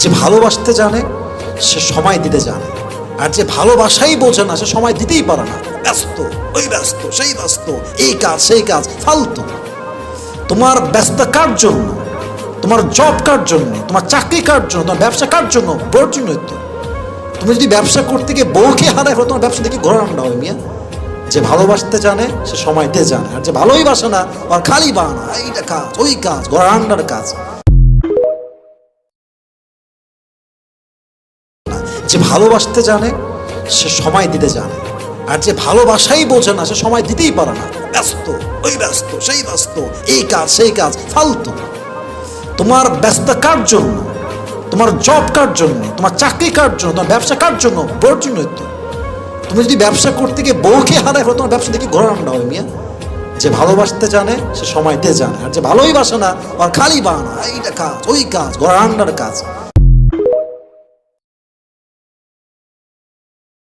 যে ভালোবাসতে জানে, সে সময় দিতে জানে। আর যে ভালোবাসাই বোঝে না, সে সময় দিতেই পারে না। ব্যস্ত, ওই ব্যস্ত, সেই ব্যস্ত, এই কাজ, সেই কাজ, ফালতু। তোমার ব্যস্ত কার জন্য? তোমার জব কার জন্য? তোমার চাকরি কার জন্য? তোমার ব্যবসা কার জন্য? বোর জন্যই তুমি যদি ব্যবসা করতে গিয়ে বউকে হারায় ফেলো তোমার ব্যবসা থেকে ঘোরা রান্না হবে মিয়া। যে ভালোবাসতে জানে, সে সময় দিতে জানে। আর যে ভালোই বাসে না আর খালি বানা এইটা কাজ, ওই কাজ ঘোরা রান্নার কাজ। যে ভালোবাসতে জানে, সে সময় দিতে জানে। আর যে ভালোবাসাই বোঝে না, সে সময় দিতেই পারে না। ব্যস্ত, ওই ব্যস্ত, সেই ব্যস্ত, এই কাজ, সেই কাজ, ফালতু। তোমার ব্যস্ত কার জন্য? তোমার জব কার জন্য? তোমার চাকরি কার জন্য? তোমার ব্যবসা কার জন্য? বোর জন্যই তুমি যদি ব্যবসা করতে গিয়ে বউকে হারায় ফেলো তোমার ব্যবসা দেখি ঘোরা রান্না হবে মিয়া। যে ভালোবাসতে জানে, সে সময় দিতে জানে। আর যে ভালোই বাসে না আর খালি বানা এইটা কাজ, ওই কাজ ঘোরা কাজ।